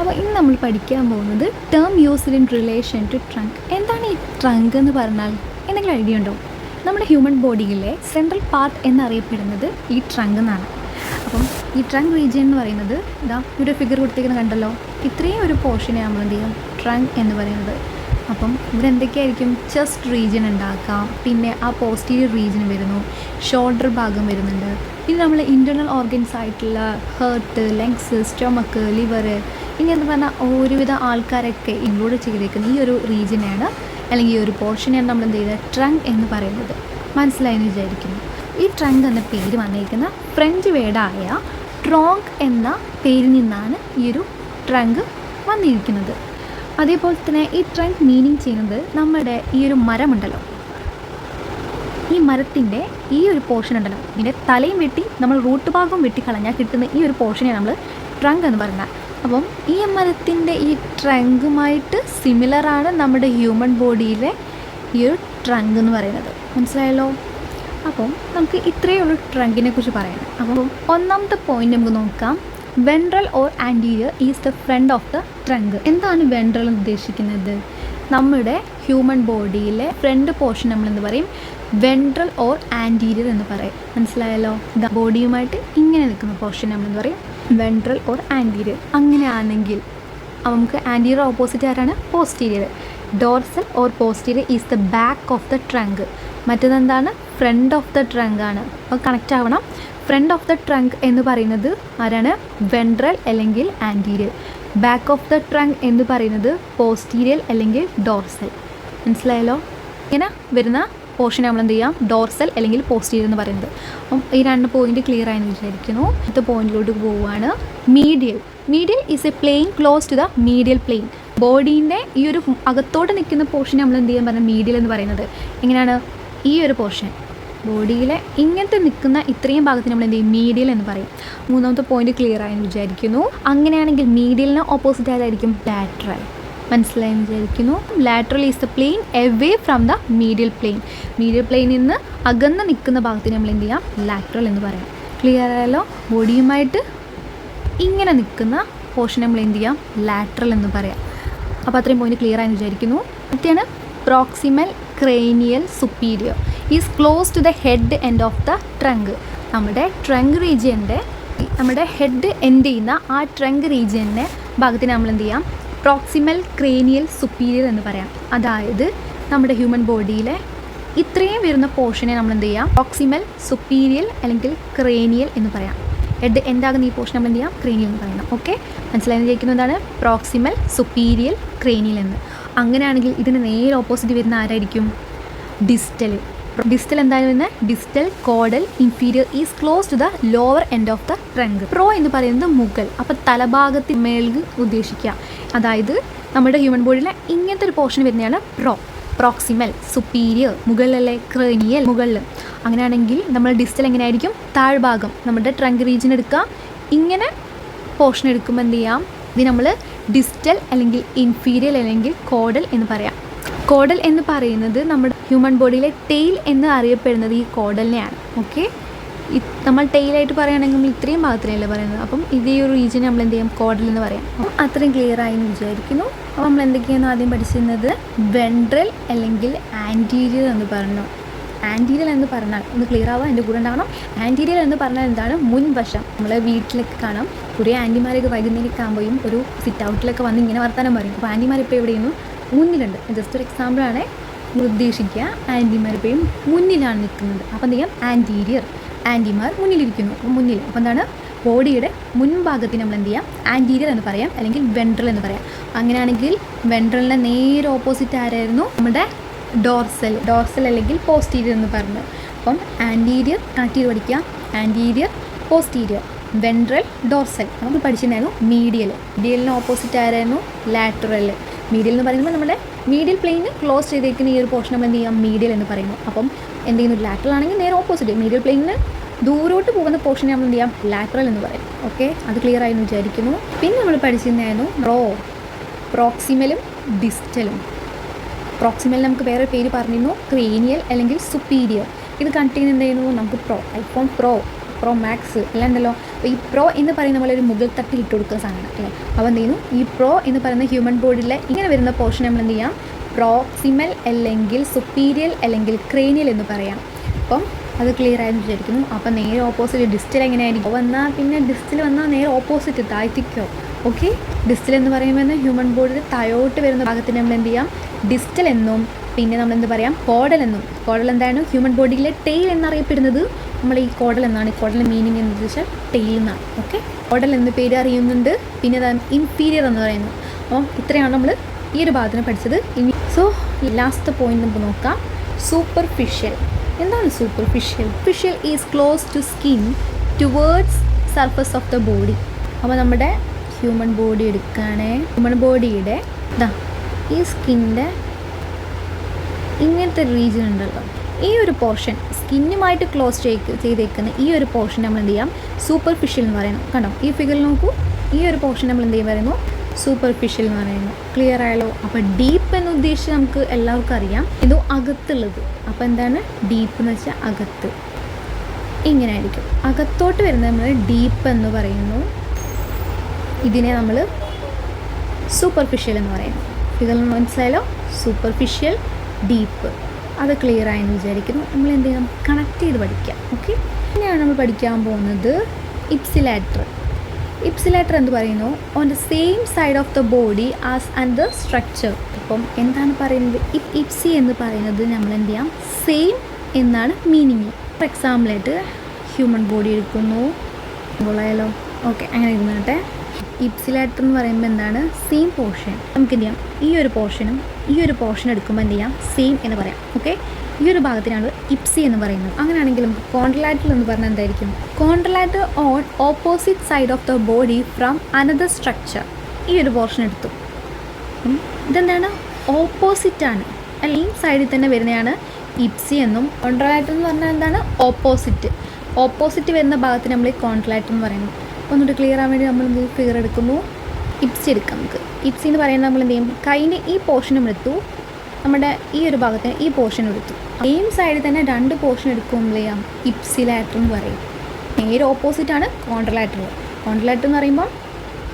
അപ്പോൾ ഇന്ന് നമ്മൾ പഠിക്കാൻ പോകുന്നത് term used in relation to trunk എന്താണ് ഈ ട്രങ്ക് എന്ന് പറഞ്ഞാൽ? എന്തെങ്കിലും ഐഡിയ ഉണ്ടോ? നമ്മുടെ ഹ്യൂമൻ ബോഡിയിലെ സെൻട്രൽ പാർട്ട് എന്നറിയപ്പെടുന്നത് ഈ ട്രങ്ക് എന്നാണ്. അപ്പം ഈ ട്രങ്ക് റീജിയൻ എന്ന് പറയുന്നത് ഇതാ ഇവിടെ ഫിഗർ കൊടുത്തിരിക്കുന്നത് കണ്ടല്ലോ. ഇത്രയും ഒരു പോർഷനെ നമ്മൾ എന്ത് ചെയ്യും ട്രങ്ക് എന്ന് പറയുന്നത്. അപ്പം ഇവിടെ എന്തൊക്കെയായിരിക്കും? ചെസ്റ്റ് റീജിയൻ ഉണ്ടാക്കാം. പിന്നെ ആ പോസ്റ്റീരിയർ റീജിയൻ വരുന്നു. ഷോൾഡർ ഭാഗം വരുന്നുണ്ട്. പിന്നെ നമ്മൾ ഇന്റേർണൽ ഓർഗൻസ് ആയിട്ടുള്ള ഹേർട്ട് ലങ്സ് സ്റ്റൊമക്ക് ലിവർ ഇങ്ങനത്തെ പറഞ്ഞാൽ ഒരുവിധ ആൾക്കാരൊക്കെ ഇൻക്ലൂഡ് ചെയ്തേക്കുന്ന ഈ ഒരു റീജിയനാണ് അല്ലെങ്കിൽ ഈ ഒരു പോർഷനെയാണ് നമ്മൾ എന്ത് ചെയ്തത് ട്രങ്ക് എന്ന് പറയുന്നത്. മനസ്സിലായെന്ന് വിചാരിക്കുന്നു. ഈ ട്രങ്ക് എന്ന പേര് വന്നിരിക്കുന്ന ഫ്രഞ്ച് വേർഡായ ട്രോങ്ക് എന്ന പേരിൽ നിന്നാണ് ഈ ഒരു ട്രങ്ക് വന്നിരിക്കുന്നത്. അതേപോലെ തന്നെ ഈ ട്രങ്ക് മീനിങ് ചെയ്യുന്നത് നമ്മുടെ ഈ ഒരു മരമുണ്ടല്ലോ. ഈ മരത്തിന്റെ ഈ ഒരു പോർഷൻ ഉണ്ടല്ലോ. ഇതിന്റെ തലയും വെട്ടി നമ്മൾ റൂട്ട് ഭാഗവും വെട്ടി കളഞ്ഞാൽ കിട്ടുന്ന ഈ ഒരു പോർഷനെ നമ്മൾ ട്രങ്ക് എന്ന് പറയുന്നത്. അപ്പം ഈ മരത്തിന്റെ ഈ ട്രങ്കുമായിട്ട് സിമിലറാണ് നമ്മുടെ ഹ്യൂമൻ ബോഡിയിലെ ഈ ഒരു ട്രങ്ക് എന്ന് പറയുന്നത്. മനസ്സിലായല്ലോ? അപ്പം നമുക്ക് ഇത്രയേ ഉള്ളൂ ട്രങ്കിനെ കുറിച്ച് പറയാൻ. അപ്പം ഒന്നാമത്തെ പോയിന്റ് നമുക്ക് നോക്കാം. Ventral or anterior is the front of the trunk എന്താണ് വെൻട്രൽ ഉദ്ദേശിക്കുന്നത്? നമ്മുടെ ഹ്യൂമൻ ബോഡിയിലെ ഫ്രണ്ട് പോർഷൻ നമ്മൾ എന്ത് പറയും? വെൻട്രൽ ഓർ ആന്റീരിയർ എന്ന് പറയും. മനസ്സിലായല്ലോ? ബോഡിയുമായിട്ട് ഇങ്ങനെ നിൽക്കുന്ന പോർഷൻ നമ്മൾ പറയും? വെൻട്രൽ ഓർ ആന്റീരിയർ അങ്ങനെയാണെങ്കിൽ നമുക്ക് ആന്റീരിയർ ഓപ്പോസിറ്റ് ആരാണ്? Posterior dorsal or posterior is the back of the trunk മറ്റേതെന്താണ്? Front of the trunk ആണ്. അപ്പോൾ കണക്റ്റ് ആവണം. ഫ്രണ്ട് ഓഫ് ദ ട്രങ്ക് എന്ന് പറയുന്നത് ആരാണ്? വെൻട്രൽ അല്ലെങ്കിൽ anterior back of the trunk എന്ന് പറയുന്നത് പോസ്റ്റീരിയൽ അല്ലെങ്കിൽ ഡോർസൽ മനസ്സിലായല്ലോ? ഇങ്ങനെ വരുന്ന പോർഷൻ നമ്മൾ എന്ത് ചെയ്യാം? ഡോർസൽ അല്ലെങ്കിൽ പോസ്റ്റീരിയർ എന്ന് പറയുന്നത്. അപ്പം ഈ രണ്ട് പോയിന്റ് ക്ലിയർ ആയെന്ന് വിചാരിക്കുന്നു. അടുത്ത പോയിന്റിലോട്ട് പോവുകയാണ് medial medial is a plane close to the medial plane ബോഡീന്റെ ഈ ഒരു അകത്തോട്ട് നിൽക്കുന്ന പോർഷൻ നമ്മൾ എന്ത് ചെയ്യാൻ പറഞ്ഞാൽ മീഡിയൽ എന്ന് പറയുന്നത്. എങ്ങനെയാണ്? ഈ ഒരു പോർഷൻ ബോഡിയിലെ ഇങ്ങനത്തെ നിൽക്കുന്ന ഇത്രയും ഭാഗത്തിന് നമ്മൾ എന്ത് ചെയ്യും? മീഡിയൽ എന്ന് പറയും. മൂന്നാമത്തെ പോയിന്റ് ക്ലിയർ ആയെന്ന് വിചാരിക്കുന്നു. അങ്ങനെയാണെങ്കിൽ മീഡിയലിന് ഓപ്പോസിറ്റ് ആയതായിരിക്കും ലാറ്ററൽ മനസ്സിലായെന്ന് വിചാരിക്കുന്നു. Lateral is the plane away from the medial plane medial പ്ലെയിനിൽ നിന്ന് അകന്ന് നിൽക്കുന്ന ഭാഗത്തിന് നമ്മൾ എന്ത് ചെയ്യാം? ലാറ്ററൽ എന്ന് പറയാം. ക്ലിയർ ആയാലോ ബോഡിയുമായിട്ട് ഇങ്ങനെ നിൽക്കുന്ന പോർഷൻ നമ്മൾ എന്ത് ചെയ്യാം? ലാറ്ററൽ എന്ന് പറയാം. അപ്പോൾ അത്രയും പോയിന്റ് ക്ലിയർ ആയെന്ന് വിചാരിക്കുന്നു. അടുത്താണ് proximal cranial superior is close to the head end of the trunk നമ്മുടെ ട്രങ്ക് റീജിയന്റെ നമ്മുടെ ഹെഡ് എൻഡ് ചെയ്യുന്ന ആ ട്രങ്ക് റീജിയന്റെ ഭാഗത്തിന് നമ്മൾ എന്ത് ചെയ്യാം? പ്രോക്സിമൽ ക്രേനിയൽ സുപ്പീരിയർ എന്ന് പറയാം. അതായത് നമ്മുടെ ഹ്യൂമൻ ബോഡിയിലെ ഇത്രയും വരുന്ന പോർഷനെ നമ്മൾ എന്ത് ചെയ്യാം? പ്രോക്സിമൽ സുപ്പീരിയൽ അല്ലെങ്കിൽ ക്രേനിയൽ എന്ന് പറയാം. എഡ് എന്താകുന്ന ഈ പോർഷൻ നമ്മൾ എന്ത് ചെയ്യാം? ക്രേനിയൽ എന്ന് പറയണം. ഓക്കെ മനസ്സിലായെന്ന് ചോദിക്കുന്നത് എന്താണ്? പ്രോക്സിമൽ സുപ്പീരിയൽ ക്രേനിയൽ എന്ന്. അങ്ങനെയാണെങ്കിൽ ഇതിന് നേരെ ഓപ്പോസിറ്റ് വരുന്ന ആരായിരിക്കും? ഡിസ്റ്റൽ ഡിസ്റ്റൽ എന്താണ് വരുന്നത് distal caudal inferior is close to the lower end of the trunk pro എന്ന് പറയുന്നത് മുകൾ അപ്പോൾ തലഭാഗത്തിൽ മേൽക്ക് ഉദ്ദേശിക്കുക. അതായത് നമ്മുടെ ഹ്യൂമൻ ബോഡിയിലെ ഇങ്ങനത്തെ ഒരു പോർഷൻ വരുന്നതാണ് പ്രോ പ്രോക്സിമൽ സുപ്പീരിയർ മുകളിലെ ക്രേനിയൽ മുകളിൽ അങ്ങനെയാണെങ്കിൽ നമ്മൾ ഡിസ്റ്റൽ എങ്ങനെയായിരിക്കും? താഴ്ഭാഗം നമ്മുടെ ട്രങ്ക് റീജിയൻ എടുക്കുക. ഇങ്ങനെ പോർഷൻ എടുക്കുമ്പോൾ എന്ത് ചെയ്യാം? ഇത് നമ്മൾ ഡിസ്റ്റൽ അല്ലെങ്കിൽ ഇൻഫീരിയൽ അല്ലെങ്കിൽ കോഡൽ എന്ന് പറയാം. കോഡൽ എന്ന് പറയുന്നത് നമ്മുടെ ഹ്യൂമൻ ബോഡിയിലെ ടെയിൽ എന്ന് അറിയപ്പെടുന്നത് ഈ കോഡലിനെയാണ് ഓക്കെ നമ്മൾ ടെയിലായിട്ട് പറയുകയാണെങ്കിൽ ഇത്രയും ഭാഗത്തിനല്ലേ പറയുന്നത്. അപ്പം ഇതേ ഒരു റീജിയൻ നമ്മൾ എന്ത് ചെയ്യും? കോഡൽ എന്ന് പറയാം. അപ്പം അത്രയും ക്ലിയർ ആയി എന്ന് വിചാരിക്കുന്നു. അപ്പോൾ നമ്മൾ എന്തൊക്കെയാണ് ആദ്യം പഠിച്ചിരുന്നത്? വെൻട്രൽ അല്ലെങ്കിൽ ആന്റീരിയർ എന്ന് പറഞ്ഞു. ആന്റീരിയൽ എന്ന് പറഞ്ഞാൽ ഒന്ന് ക്ലിയർ ആവുക എന്റെ കൂടെ ഉണ്ടാവണം. ആന്റീരിയൽ എന്ന് പറഞ്ഞാൽ എന്താണ്? മുൻവശം. നമ്മളെ വീട്ടിലൊക്കെ കാണാം. കുറേ ആന്റിമാരൊക്കെ വൈകുന്നേരം ആകുമ്പോഴും ഒരു സിറ്റ് ഔട്ടിലൊക്കെ വന്ന് ഇങ്ങനെ വർത്താനം പറയും. അപ്പോൾ ആന്റിമാർ ഇപ്പോൾ എവിടെയെന്നു മുന്നിലുണ്ട്. ജസ്റ്റ് ഒരു എക്സാമ്പിളാണ് നിർദ്ദേശിക്കുക. ആന്റിമാർ ഇപ്പോഴും മുന്നിലാണ് നിൽക്കുന്നത്. അപ്പം എന്ത് ചെയ്യാം? ആന്റീരിയർ ആന്റിമാർ മുന്നിലിരിക്കുന്നു. മുന്നിൽ. അപ്പോൾ എന്താണ്? ബോഡിയുടെ മുൻഭാഗത്തിന് നമ്മൾ എന്ത് ചെയ്യാം? ആന്റീരിയർ എന്ന് പറയാം. അല്ലെങ്കിൽ വെൻട്രൽ എന്ന് പറയാം. അങ്ങനെയാണെങ്കിൽ വെൻട്രലിന്റെ നേരെ ഓപ്പോസിറ്റ് ആരായിരുന്നു? നമ്മുടെ ഡോർസൽ ഡോർസൽ അല്ലെങ്കിൽ പോസ്റ്റീരിയർ എന്ന് പറഞ്ഞത് അപ്പം ആന്റീരിയർ കണക്ട് ചെയ്ത് പഠിക്കുക ആന്റീരിയർ പോസ്റ്റീരിയർ വെൻട്രൽ ഡോർസൽ നമുക്ക് പഠിച്ചിട്ടുണ്ടായിരുന്നു മീഡിയൽ മീഡിയലിന് ഓപ്പോസിറ്റ് ആരായിരുന്നു? ലാറ്ററൽ മീഡിയൽ എന്ന് പറയുമ്പോൾ നമ്മുടെ മീഡിയൽ പ്ലെയിൻ ക്ലോസ് ചെയ്തിരിക്കുന്ന ഈ ഒരു പോർഷൻ നമ്മൾ എന്ത് ചെയ്യാം? മീഡിയൽ എന്ന് പറയുന്നു. അപ്പം എന്ത് ചെയ്യുന്നു? ലാറ്ററൽ ആണെങ്കിൽ നേരെ ഓപ്പോസിറ്റ് മീഡിയൽ പ്ലെയിനിന് ദൂരോട്ട് പോകുന്ന പോർഷനെ നമ്മൾ എന്ത് ചെയ്യാം? ലാറ്ററൽ എന്ന് പറയും. ഓക്കെ അത് ക്ലിയർ ആയി എന്ന് വിചാരിക്കുന്നു. പിന്നെ നമ്മൾ പഠിച്ചിരുന്നായിരുന്നു റോ. പ്രോക്സിമലും ഡിസ്റ്റലും പ്രോക്സിമൽ നമുക്ക് വേറെ പേര് പറഞ്ഞിരുന്നു. ക്രീനിയൽ അല്ലെങ്കിൽ സുപ്പീരിയർ ഇത് കണ്ടിന്യൂ എന്ത് ചെയ്യുന്നു? നമുക്ക് pro iPhone pro pro max എല്ലാം ഉണ്ടല്ലോ അപ്പോൾ ഈ പ്രോ എന്ന് പറയുന്ന പോലെ ഒരു മുകൾ തട്ടിൽ ഇട്ട് കൊടുക്കുന്ന സാധനം അല്ലേ? അപ്പോൾ എന്ത് ചെയ്യുന്നു? ഈ പ്രോ എന്ന് പറയുന്ന ഹ്യൂമൻ ബോഡിയിലെ ഇങ്ങനെ വരുന്ന പോർഷൻ നമ്മൾ എന്ത് ചെയ്യാം? പ്രോക്സിമൽ അല്ലെങ്കിൽ സുപ്പീരിയൽ അല്ലെങ്കിൽ ക്രേനിയൽ എന്ന് പറയാം. അപ്പം അത് ക്ലിയർ ആയെന്ന് വിചാരിക്കുന്നു. അപ്പം നേരെ ഓപ്പോസിറ്റ് ഡിസ്റ്റിൽ എങ്ങനെയായിരിക്കും? വന്നാൽ പിന്നെ ഡിസ്റ്റിൽ വന്നാൽ നേരെ ഓപ്പോസിറ്റ് താഴ്ത്തിക്കോ. ഓക്കെ ഡിസ്റ്റൽ എന്ന് പറയുമ്പോൾ ഹ്യൂമൻ ബോഡിയിൽ താഴോട്ട് വരുന്ന ഭാഗത്തിന് നമ്മൾ എന്ത് ചെയ്യാം? ഡിസ്റ്റൽ എന്നും പിന്നെ നമ്മൾ എന്ത് പറയാം? കോഡൽ എന്നും. കോഡൽ എന്താണ് ഹ്യൂമൻ ബോഡിയിലെ ടെയിൽ എന്നറിയപ്പെടുന്നത് നമ്മൾ ഈ കോടൽ എന്നാണ് ഈ കോടലിന്റെ മീനിങ് എന്ന് വെച്ചാൽ ടെയിൽ എന്നാണ് ഓക്കെ കോടൽ എന്ന് പേര് അറിയുന്നുണ്ട്? പിന്നെ അതാണ് ഇൻഫീരിയർ എന്ന് പറയുന്നു അപ്പം ഇത്രയാണ് നമ്മൾ ഈ ഒരു ഭാഗത്തിന് പഠിച്ചത്. ഇനി സോ ലാസ്റ്റ് പോയിന്റ് നമുക്ക് നോക്കാം. സൂപ്പർഫിഷ്യൽ എന്താണ് superficial ഫിഷ്യൽ is close to skin towards surface of the body അപ്പോൾ നമ്മുടെ ഹ്യൂമൻ ബോഡി എടുക്കുകയാണേ ഹ്യൂമൻ ബോഡിയുടെ ഇതാ ഈ സ്കിന്റെ ഇങ്ങനത്തെ റീജിയൻ ഉണ്ടല്ലോ. ഈ ഒരു പോർഷൻ സ്കിന്നുമായിട്ട് ക്ലോസ് ചെയ്ത് ചെയ്തേക്കുന്ന ഈ ഒരു പോർഷൻ നമ്മൾ എന്ത് ചെയ്യാം? സൂപ്പർഫിഷ്യൽ എന്ന് പറയുന്നു. കണ്ടോ? ഈ ഫിഗറിൽ നോക്കൂ. ഈ ഒരു പോർഷൻ നമ്മൾ എന്ത് ചെയ്യും പറയുന്നു സൂപ്പർഫിഷ്യൽ എന്ന് പറയുന്നു. ക്ലിയർ ആയാലോ അപ്പോൾ ഡീപ്പ് എന്ന് ഉദ്ദേശിച്ച് നമുക്ക് എല്ലാവർക്കും അറിയാം. ഇത് അകത്തുള്ളത്. അപ്പോൾ എന്താണ്? ഡീപ്പ് എന്ന് വെച്ചാൽ അകത്ത്. ഇങ്ങനെ ആയിരിക്കും. അകത്തോട്ട് വരുന്നത് നമ്മൾ ഡീപ്പ് എന്ന് പറയുന്നു. ഇതിനെ നമ്മൾ സൂപ്പർഫിഷ്യൽ എന്ന് പറയുന്നു. ഫിഗറിൽ മനസ്സിലായാലോ സൂപ്പർഫിഷ്യൽ ഡീപ്പ് അത് ക്ലിയർ ആയെന്ന് വിചാരിക്കുന്നു. നമ്മൾ എന്ത് ചെയ്യണം? കണക്ട് ചെയ്ത് പഠിക്കാം. ഓക്കെ ഇനിയാണ് നമ്മൾ പഠിക്കാൻ പോകുന്നത് ഇപ്സിലാറ്റർ ഇപ്സിലാറ്റർ എന്ന് പറയുന്നു? On the same side of the body as and the structure ഇപ്പം എന്താണ് പറയുന്നത്? ഇപ് ഇപ്സി എന്ന് പറയുന്നത് നമ്മൾ എന്ത് ചെയ്യാം? സെയിം എന്നാണ് മീനിങ് ഫോർ എക്സാമ്പിളായിട്ട് ഹ്യൂമൻ ബോഡി എടുക്കുന്നു. ബോളായാലോ ഓക്കെ അങ്ങനെ ഇരുന്നോട്ടെ. ഇപ്സിലാറ്റർ എന്ന് പറയുമ്പോൾ എന്താണ്? സെയിം പോർഷൻ നമുക്ക് എന്ത് ചെയ്യാം ഈ ഒരു പോർഷനും ഈ ഒരു പോർഷൻ എടുക്കുമ്പോൾ എന്ത് ചെയ്യാം സെയിം എന്ന് പറയാം. ഓക്കെ ഈ ഒരു ഭാഗത്തിനാണ് ഇപ്സി എന്ന് പറയുന്നത്. അങ്ങനെയാണെങ്കിൽ നമുക്ക് കോൺട്രലാറ്റർ എന്ന് പറഞ്ഞാൽ എന്തായിരിക്കും? Contralateral on opposite side of the body from another structure ഈ ഒരു പോർഷൻ എടുത്തു. ഇതെന്താണ്? ഓപ്പോസിറ്റ് ആണ്. അല്ല ഈ സൈഡിൽ തന്നെ വരുന്നതാണ് ഇപ്സി എന്നും കോൺട്രലാറ്റർ എന്ന് പറഞ്ഞാൽ എന്താണ്? ഓപ്പോസിറ്റ് ഓപ്പോസിറ്റ് വരുന്ന ഭാഗത്തിന് നമ്മൾ കോൺട്രലാറ്റർ എന്ന് പറയുന്നു. ഒന്നുകൂടി ക്ലിയർ ആവാൻ വേണ്ടി നമ്മൾ എന്ത് ഫിഗർ എടുക്കുന്നു. ഇപ്സി എടുക്കാം നമുക്ക്. ഇപ്സി എന്ന് പറയുന്നത് നമ്മൾ എന്ത് ചെയ്യും? കൈന്റെ ഈ പോർഷനും എടുത്തു. നമ്മുടെ ഈ ഒരു ഭാഗത്തിന് ഈ പോർഷൻ എടുത്തു. സെയിം സൈഡിൽ തന്നെ രണ്ട് പോർഷൻ എടുക്കുമ്പോൾ ചെയ്യാം? ഇപ്സിലാറ്റർ എന്ന് പറയും. നേരെ ഓപ്പോസിറ്റ് ആണ് കോൺട്രലാറ്റർ കോൺട്രലാറ്റർ എന്ന് പറയുമ്പോൾ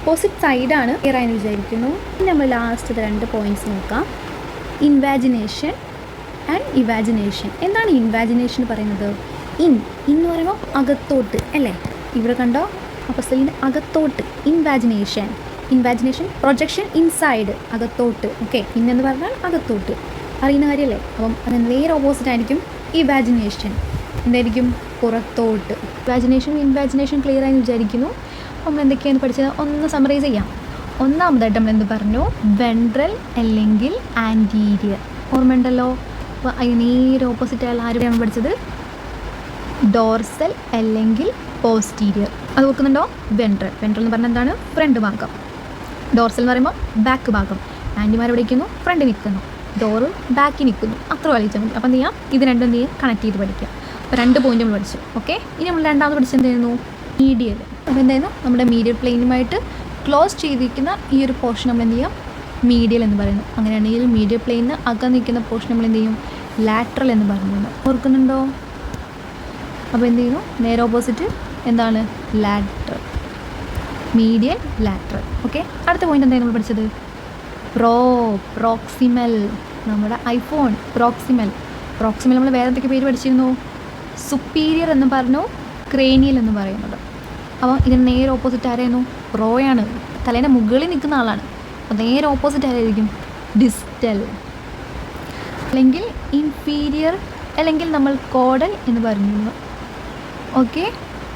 ഓപ്പോസിറ്റ് സൈഡാണ് ക്ലിയർ ആയെന്ന് വിചാരിക്കുന്നു. ഇനി നമ്മൾ ലാസ്റ്റ് രണ്ട് പോയിന്റ്സ് നോക്കാം. ഇൻവാജിനേഷൻ ആൻഡ് ഇവാജിനേഷൻ എന്താണ് ഇൻവാജിനേഷൻ പറയുന്നത്? ഇൻ ഇൻ എന്ന് പറയുമ്പോൾ അകത്തോട്ട് അല്ലേ? ഇവിടെ കണ്ടോ? അപ്പോൾ സെല്ലിന്റെ അകത്തോട്ട് ഇൻവാജിനേഷൻ ഇൻവാജിനേഷൻ പ്രൊജക്ഷൻ ഇൻസൈഡ് അകത്തോട്ട്. ഓക്കെ ഇന്നെന്ന് പറഞ്ഞാൽ അകത്തോട്ട്. അറിയുന്ന കാര്യമല്ലേ? അപ്പം അത് നേരെ ഓപ്പോസിറ്റ് ആയിരിക്കും ഇവാജിനേഷൻ എന്തായിരിക്കും? പുറത്തോട്ട്. ഇവാജിനേഷൻ ഇൻവാജിനേഷൻ ക്ലിയർ ആയി വിചാരിക്കുന്നു. നമ്മൾ എന്തൊക്കെയാണ് പഠിച്ചത്? ഒന്ന് സമറൈസ് ചെയ്യാം. ഒന്നാമതായിട്ട് നമ്മൾ എന്ത് പറഞ്ഞു? വെൻട്രൽ അല്ലെങ്കിൽ ആന്റീരിയർ ഓർമ്മയുണ്ടല്ലോ? അപ്പോൾ അതിന് നേരെ ഓപ്പോസിറ്റ് ആയുള്ള ആരുടെയാണ് പഠിച്ചത്? ഡോർസൽ അല്ലെങ്കിൽ പോസ്റ്റീരിയർ അത് നോക്കുന്നുണ്ടോ വെൻട്രൽ വെൻട്രൽ എന്ന് പറഞ്ഞാൽ എന്താണ്? ഫ്രണ്ട് ഭാഗം. ഡോർസൽ എന്ന് പറയുമ്പോൾ ബാക്ക് ഭാഗം. ആന്റിമാർ എവിടെ നിൽക്കുന്നു. ഫ്രണ്ട് നിൽക്കുന്നു ഡോറ് ബാക്കിൽ നിൽക്കുന്നു. അത്ര വലിച്ചാൽ മതി. അപ്പം എന്ത് ചെയ്യാം? ഇത് രണ്ടും എന്ത് ചെയ്യാം? കണക്ട് ചെയ്ത് പഠിക്കുക. അപ്പോൾ രണ്ട് പോയിന്റ് നമ്മൾ പഠിച്ചു. ഓക്കെ ഇനി നമ്മൾ രണ്ടാമത് പഠിച്ചത് എന്തായിരുന്നു മീഡിയൽ അപ്പോൾ എന്തായിരുന്നു നമ്മുടെ മീഡിയൽ പ്ലെയിനുമായിട്ട് ക്ലോസ് ചെയ്തിരിക്കുന്ന ഈ ഒരു പോർഷൻ നമ്മൾ എന്ത് ചെയ്യാം? മീഡിയൽ എന്ന് പറയുന്നു. അങ്ങനെയാണെങ്കിൽ മീഡിയൽ പ്ലെയിനിന് അകം നിൽക്കുന്ന പോർഷൻ നമ്മൾ എന്ത് ചെയ്യും? ലാറ്ററൽ എന്ന് പറയുന്നത് ഓർക്കുന്നുണ്ടോ? അപ്പോൾ എന്ത് ചെയ്യുന്നു? നേരെ ഓപ്പോസിറ്റ് എന്താണ്? ലാറ്ററൽ മീഡിയൻ ലാറ്ററൽ ഓക്കെ അടുത്ത പോയിന്റ് എന്താണ് നമ്മൾ പഠിച്ചത്? പ്രോ പ്രോക്സിമൽ നമ്മുടെ ഐഫോൺ പ്രോക്സിമൽ പ്രോക്സിമൽ നമ്മൾ വേറെ എന്തൊക്കെ പേര് പഠിച്ചിരുന്നു? സുപ്പീരിയർ എന്ന് പറഞ്ഞു ക്രേനിയൽ എന്ന് പറയുന്നത്. അപ്പോൾ ഇതിന് നേരെ ഓപ്പോസിറ്റ് ആരായിരുന്നു? പ്രോയാണ് തലേന്റെ മുകളിൽ നിൽക്കുന്ന ആളാണ്. അപ്പോൾ നേരെ ഓപ്പോസിറ്റ് ആരായിരിക്കും? ഡിസ്റ്റൽ അല്ലെങ്കിൽ ഇൻഫീരിയർ അല്ലെങ്കിൽ നമ്മൾ കോഡൽ എന്ന് പറഞ്ഞിരുന്നു. ഓക്കെ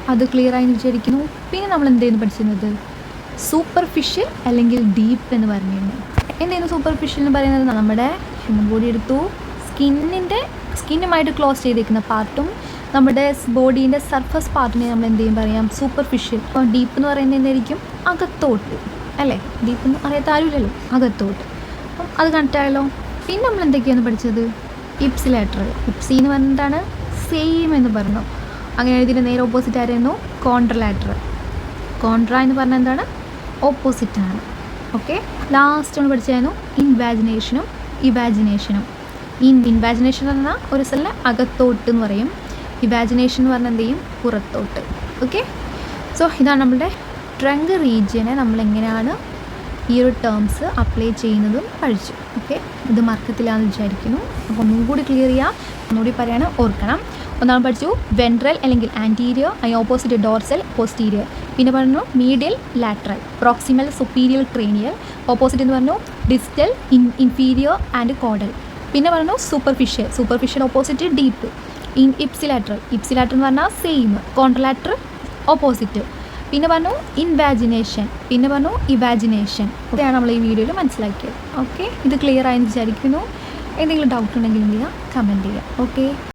അത് ക്ലിയർ ആയി വിചാരിക്കുന്നു. പിന്നെ നമ്മൾ എന്തായിരുന്നു പഠിച്ചിരുന്നത്? സൂപ്പർഫിഷ്യൽ അല്ലെങ്കിൽ ഡീപ്പ് എന്ന് പറഞ്ഞിരുന്നു. എന്തായിരുന്നു സൂപ്പർഫിഷ്യൽ എന്ന് പറയുന്നത്? നമ്മുടെ ഹ്യൂമൻ ബോഡി എടുത്തു. സ്കിന്നിന്റെ സ്കിന്നുമായിട്ട് ക്ലോസ് ചെയ്തിരിക്കുന്ന പാർട്ടും നമ്മുടെ ബോഡീന്റെ സർഫസ് പാർട്ടിനെ നമ്മൾ എന്ത് പറയാം? സൂപ്പർഫിഷ്യൽ അപ്പോൾ ഡീപ്പ് എന്ന് പറയുന്നത് എന്തായിരിക്കും? അകത്തോട്ട്. അല്ലേ? ഡീപ്പ് എന്ന് അറിയാത്ത ആരുമില്ലല്ലോ? അകത്തോട്ട്. അപ്പം അത് കണക്റ്റായല്ലോ പിന്നെ നമ്മൾ എന്തൊക്കെയാണ് പഠിച്ചത്? ഇപ്സിലാറ്റർ ഇപ്സി എന്ന് പറഞ്ഞിട്ടാണ് സെയിം എന്ന് പറഞ്ഞു. അങ്ങനെ ഇതിന് നേരെ ഓപ്പോസിറ്റ് ആയിരുന്നു കോൺട്രലാറ്റർ കോൺട്ര എന്ന് പറഞ്ഞാൽ എന്താണ്? ഓപ്പോസിറ്റ് ആണ്. ഓക്കെ ലാസ്റ്റ് നമ്മൾ പഠിച്ചായിരുന്നു ഇൻവാജിനേഷനും ഇവാജിനേഷനും ഇൻ ഇൻവാജിനേഷൻ എന്ന് പറഞ്ഞാൽ ഒരു സ്ഥലം അകത്തോട്ട് എന്ന് പറയും. ഇവാജിനേഷൻ എന്ന് പറഞ്ഞാൽ എന്ത് ചെയ്യും? പുറത്തോട്ട്. ഓക്കെ സോ ഇതാണ് നമ്മുടെ ട്രങ്ക് റീജിയനെ നമ്മൾ എങ്ങനെയാണ് ഈ ഒരു ടേംസ് അപ്ലൈ ചെയ്യുന്നതും പഠിച്ചു ഓക്കെ ഇത് മറക്കത്തില്ലാന്ന് വിചാരിക്കുന്നു. അപ്പോൾ ഒന്നും കൂടി ക്ലിയർ ചെയ്യാം. ഒന്നുകൂടി പറയാണ് ഓർക്കണം. ഒന്നാമത് പഠിച്ചു വെൻട്രൽ അല്ലെങ്കിൽ ആന്റീരിയർ ഐ ഓപ്പോസിറ്റ് ഡോർസൽ പോസ്റ്റീരിയർ പിന്നെ പറഞ്ഞു medial lateral proximal superior cranial opposite എന്ന് പറഞ്ഞു distal in inferior and caudal പിന്നെ പറഞ്ഞു superficial superficial opposite deep in ipsilateral ipsilateral എന്ന് പറഞ്ഞാൽ സെയിം കോൺട്രലാറ്റർ ഓപ്പോസിറ്റ് പിന്നെ പറഞ്ഞു ഇൻവാജിനേഷൻ പിന്നെ പറഞ്ഞു ഇവാജിനേഷൻ ഇതാണ് നമ്മൾ ഈ വീഡിയോയിൽ മനസ്സിലാക്കിയത്. ഓക്കെ ഇത് ക്ലിയർ ആയെന്ന് വിചാരിക്കുന്നു. എന്തെങ്കിലും ഡൗട്ട് ഉണ്ടെങ്കിൽ എന്ത് ചെയ്യുക കമന്റ് ചെയ്യുക ഓക്കെ